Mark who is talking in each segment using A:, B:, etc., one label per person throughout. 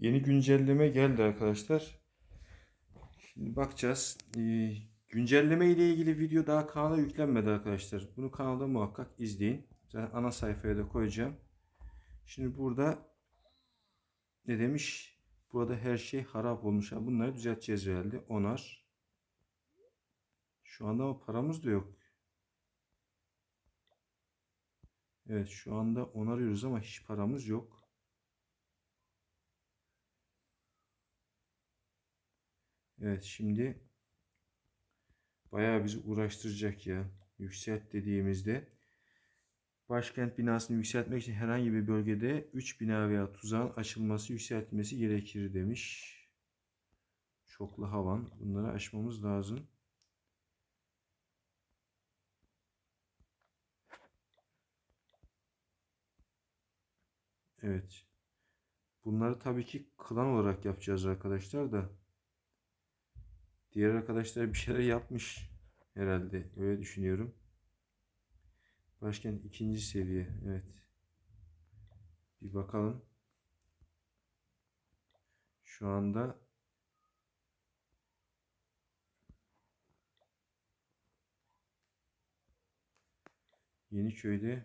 A: Yeni güncelleme geldi arkadaşlar. Şimdi bakacağız. Ee, güncelleme ile ilgili video daha kanala yüklenmedi arkadaşlar. Bunu kanalda muhakkak izleyin. Zaten ana sayfaya da koyacağım. Şimdi burada ne demiş? Burada her şey harap olmuş. Bunları düzelteceğiz herhalde. Onar. Şu anda ama paramız da yok. Evet şu anda onarıyoruz ama hiç paramız yok. Evet şimdi bayağı bizi uğraştıracak ya. Yükselt dediğimizde başkent binasını yükseltmek için herhangi bir bölgede 3 bina veya tuzağın açılması yükseltilmesi gerekir demiş. Çoklu havan. Bunları aşmamız lazım. Evet. Bunları tabii ki klan olarak yapacağız arkadaşlar da. Diğer arkadaşlar bir şeyler yapmış herhalde. Öyle düşünüyorum. Başkent ikinci seviye. Evet. Bir bakalım. Şu anda Yeniköy'de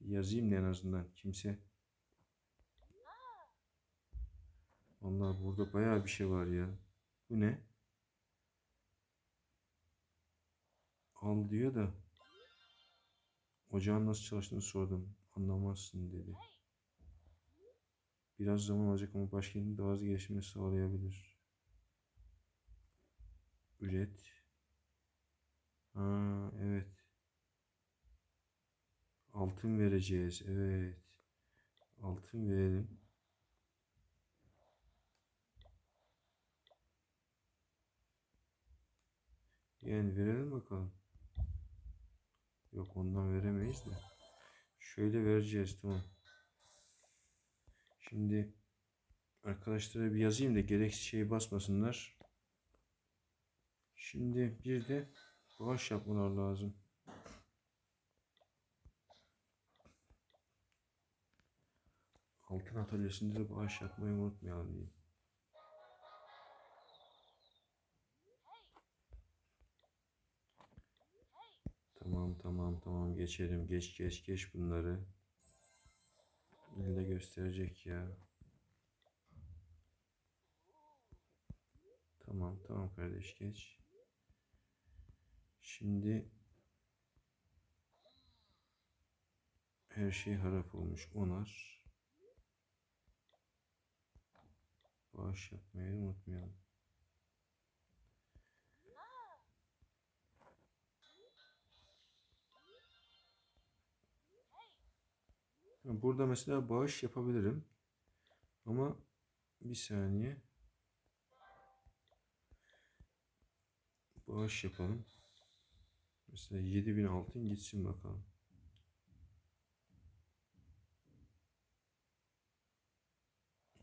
A: yazayım da en azından kimse. Vallahi burada bayağı bir şey var ya. Bu ne? Al diyor da ocağın nasıl çalıştığını sordum. Anlamazsın dedi. Biraz zaman alacak ama başkentin daha hızlı gelişimini sağlayabilir. Üret. Ha, evet. Altın vereceğiz. Evet. Altın verelim. Yani verelim bakalım. Yok ondan veremeyiz de. Şöyle vereceğiz tamam. Şimdi arkadaşlara bir yazayım da gereksiz şeyi basmasınlar. Şimdi bir de bağış yapmalar lazım. Altın atölyesinde de bağış yapmayı unutmayalım diyeyim. Tamam tamam tamam geçelim. Geç geç geç bunları. İlle gösterecek ya. Tamam tamam kardeş geç. Şimdi her şey harap olmuş. Onar. Bağış yapmayı unutmayalım. Burada mesela bağış yapabilirim. Ama bir saniye. Bağış yapalım. Mesela 7000 altın gitsin bakalım.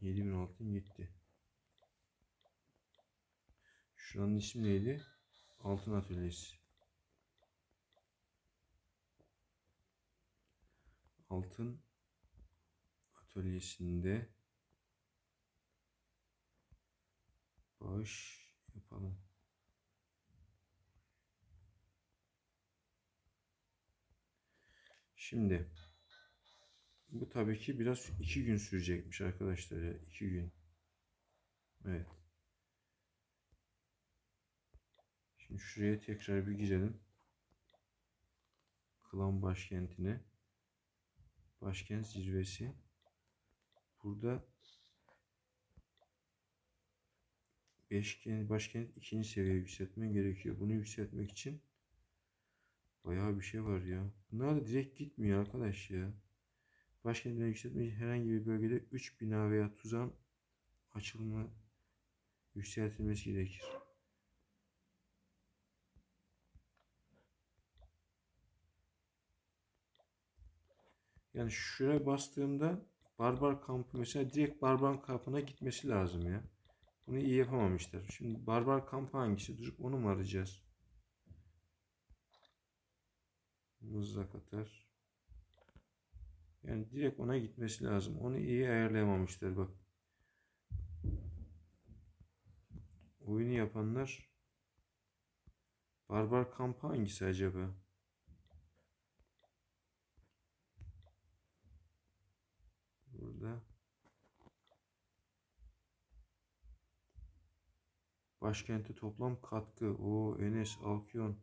A: Yedi bin altın gitti. Şuranın ismi neydi? Altın Atölyesi. Altın atölyesinde bağış yapalım. Şimdi bu tabii ki biraz iki gün sürecekmiş arkadaşlar ya iki gün. Evet. Şimdi şuraya tekrar bir girelim. Klan başkentine. Başkent zirvesi. Burada beşgen, başkent ikinci seviye yükseltmen gerekiyor. Bunu yükseltmek için bayağı bir şey var ya. Bunlar da direkt gitmiyor arkadaş ya. Başkentine yükseltmek için herhangi bir bölgede 3 bina veya tuzağın açılma yükseltilmesi gerekir. Yani şuraya bastığımda barbar kampı mesela direkt barbar kampına gitmesi lazım ya. Bunu iyi yapamamışlar. Şimdi barbar kampı hangisi? Durup onu mu arayacağız? Mızrak atar. Yani direkt ona gitmesi lazım. Onu iyi ayarlayamamışlar bak. Oyunu yapanlar Barbar kamp hangisi acaba? Burada Başkente toplam katkı. O Enes Alkyon.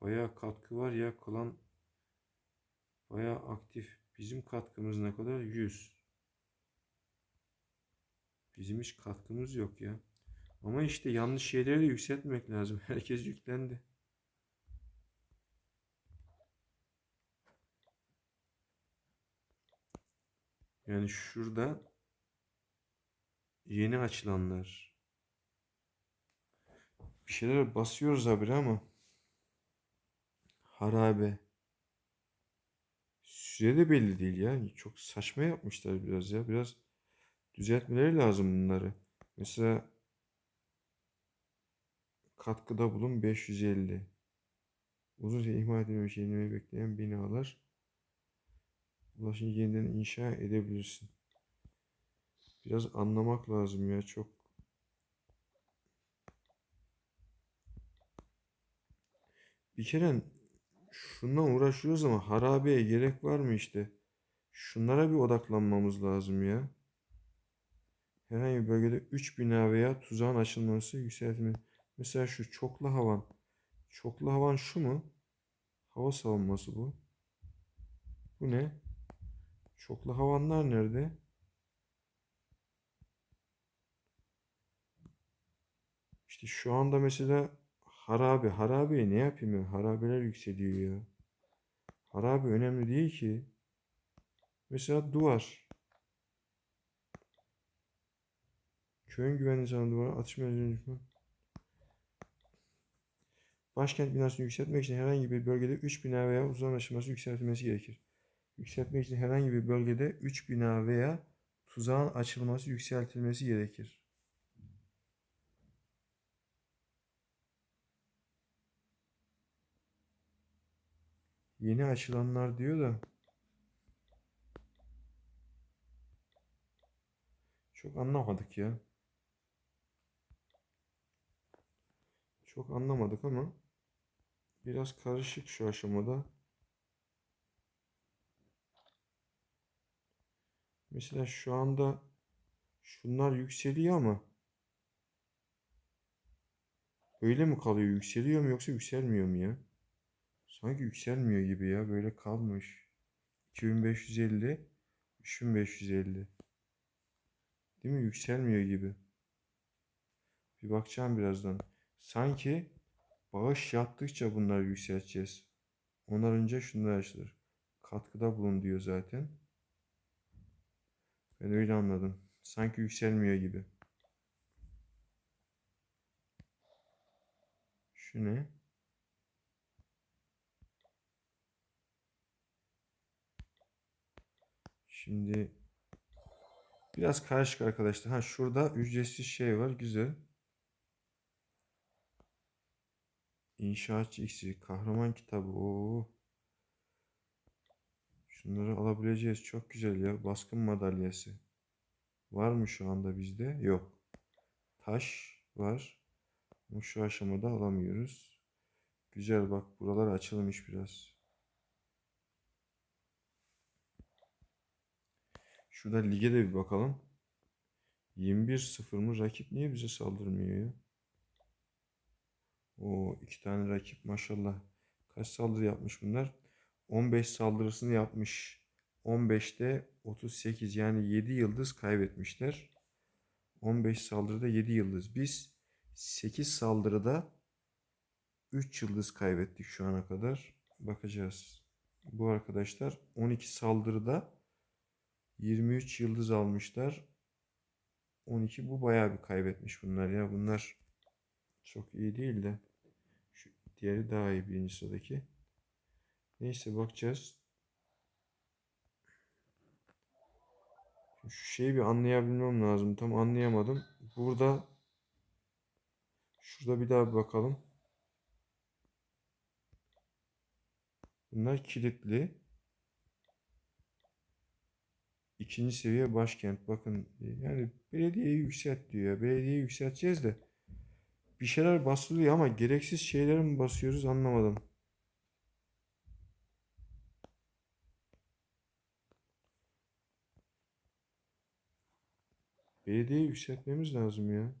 A: Bayağı katkı var ya. Klan bayağı aktif. Bizim katkımız ne kadar? 100. Bizim hiç katkımız yok ya. Ama işte yanlış şeyleri de yükseltmek lazım. Herkes yüklendi. Yani şurada yeni açılanlar. Bir şeyler basıyoruz abi ama harabe. Süre de belli değil ya. Çok saçma yapmışlar biraz ya. Biraz düzeltmeleri lazım bunları. Mesela katkıda bulun 550. Uzun süre ihmal edilmemiş yenilemeyi bekleyen binalar. Ulaşını yeniden inşa edebilirsin. Biraz anlamak lazım ya çok. Bir kere şundan uğraşıyoruz ama harabeye gerek var mı işte? Şunlara bir odaklanmamız lazım ya. Herhangi bir bölgede 3 bina veya tuzağın açılması, yükseltme. Mesela şu çoklu havan. Çoklu havan şu mu? Hava savunması bu. Bu ne? Çoklu havanlar nerede? İşte şu anda mesela harabe. Harabeye ne yapayım ya? Harabeler yükseliyor ya. Harabe önemli değil ki. Mesela duvar. Köyün güvenliği sağlanan duvara atışma düşman. Başkent binasını yükseltmek için herhangi bir bölgede 3 bina veya uzun aşaması yükseltilmesi gerekir. Yükseltmek için herhangi bir bölgede 3 bina veya tuzağın açılması yükseltilmesi gerekir. Yeni açılanlar diyor da çok anlamadık ya. Çok anlamadık ama biraz karışık şu aşamada. Mesela şu anda şunlar yükseliyor ama öyle mi kalıyor? Yükseliyor mu yoksa yükselmiyor mu ya? Sanki yükselmiyor gibi ya. Böyle kalmış. 2550 3550 Değil mi? Yükselmiyor gibi. Bir bakacağım birazdan. Sanki bağış yaptıkça bunları yükselteceğiz. Ondan önce şunlar açılır. Katkıda bulun diyor zaten. Ben öyle anladım. Sanki yükselmiyor gibi. Şu ne? Şimdi biraz karışık arkadaşlar. Ha şurada ücretsiz şey var. Güzel. İnşaatçı iksiri. Kahraman kitabı. Oo. Şunları alabileceğiz. Çok güzel ya. Baskın madalyası. Var mı şu anda bizde? Yok. Taş var. Ama şu aşamada alamıyoruz. Güzel bak buralar açılmış biraz. Şurada lige de bir bakalım. 21-0 mı? Rakip niye bize saldırmıyor ya? O iki tane rakip maşallah. Kaç saldırı yapmış bunlar? 15 saldırısını yapmış. 15'te 38 yani 7 yıldız kaybetmişler. 15 saldırıda 7 yıldız. Biz 8 saldırıda 3 yıldız kaybettik şu ana kadar. Bakacağız. Bu arkadaşlar 12 saldırıda 23 yıldız almışlar. 12 bu bayağı bir kaybetmiş bunlar ya. Bunlar çok iyi değil de. Şu diğeri daha iyi birinci sıradaki. Neyse bakacağız. Şu şeyi bir anlayabilmem lazım. Tam anlayamadım. Burada şurada bir daha bir bakalım. Bunlar kilitli. İkinci seviye başkent. Bakın yani belediyeyi yükselt diyor. Belediyeyi yükselteceğiz de bir şeyler basılıyor ama gereksiz şeyleri mi basıyoruz anlamadım. Belediyeyi yükseltmemiz lazım ya.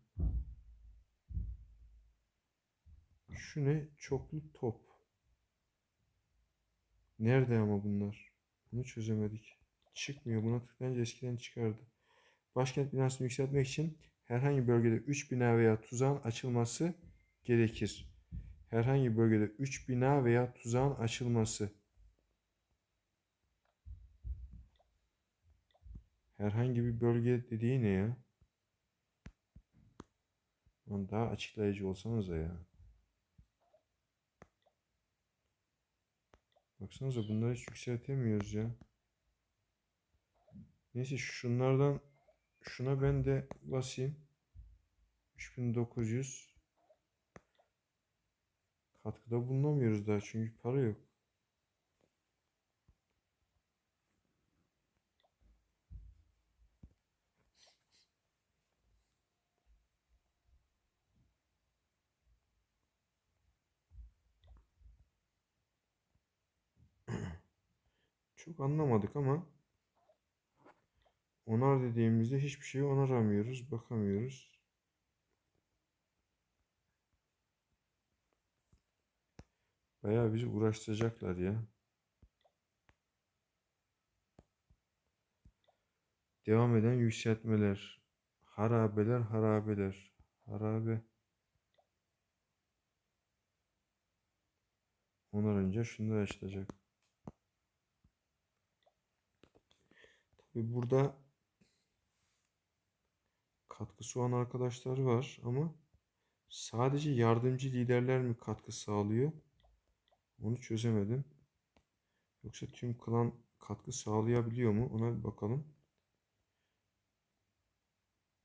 A: Şu ne? Çoklu top. Nerede ama bunlar? Bunu çözemedik. Çıkmıyor. Buna tıklayınca eskiden çıkardı. Başkent binasını yükseltmek için herhangi bölgede 3 bina veya tuzağın açılması gerekir. Herhangi bölgede 3 bina veya tuzağın açılması. Herhangi bir bölge dediği ne ya? Lan daha açıklayıcı olsanıza ya. Baksanıza bunları hiç yükseltemiyoruz ya. Neyse şunlardan şuna ben de basayım. 3900 Katkıda bulunamıyoruz daha çünkü para yok. Anlamadık ama onar dediğimizde hiçbir şeyi onaramıyoruz, bakamıyoruz. Bayağı bizi uğraştıracaklar ya. Devam eden yükseltmeler. Harabeler, harabeler. Harabe. Onarınca şunlar açılacak. Tabi burada katkısı olan arkadaşlar var ama sadece yardımcı liderler mi katkı sağlıyor? Onu çözemedim. Yoksa tüm klan katkı sağlayabiliyor mu? Ona bir bakalım.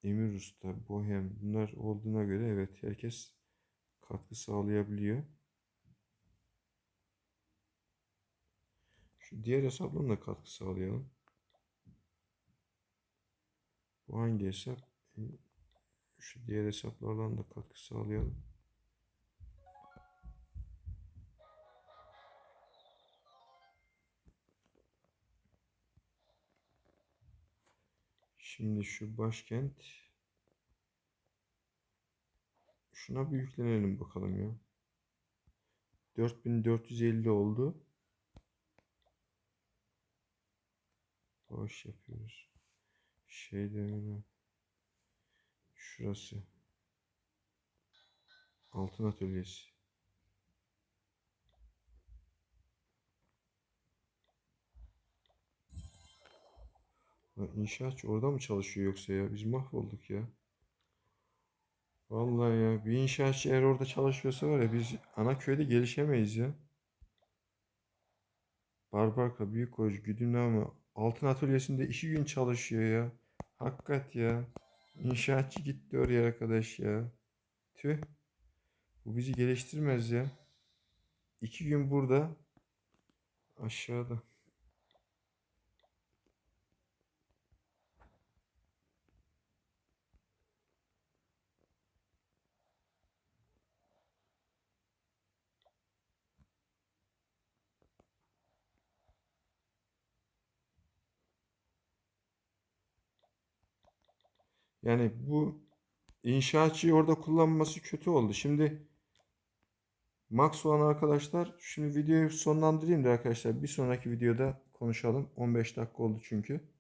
A: Emir Usta, Bohem bunlar olduğuna göre evet herkes katkı sağlayabiliyor. Şu diğer hesaplarına katkı sağlayalım. Hangi hesap? Şu diğer hesaplardan da katkı sağlayalım. Şimdi şu başkent şuna bir yüklenelim bakalım ya. 4450 oldu. Boş yapıyoruz. Şeyde öyle. Şurası. Altın atölyesi. İnşaatçı orada mı çalışıyor yoksa ya? Biz mahvolduk ya. Vallahi ya bir inşaatçı eğer orada çalışıyorsa var ya biz ana köyde gelişemeyiz ya. Barbarka, Büyükkoç, Güdümlame altın atölyesinde iki gün çalışıyor ya. Hakikat ya. İnşaatçı gitti oraya arkadaş ya. Tüh. Bu bizi geliştirmez ya. İki gün burada. Aşağıda. Yani bu inşaatçıyı orada kullanması kötü oldu. Şimdi Max olan arkadaşlar şimdi videoyu sonlandırayım da arkadaşlar bir sonraki videoda konuşalım. 15 dakika oldu çünkü.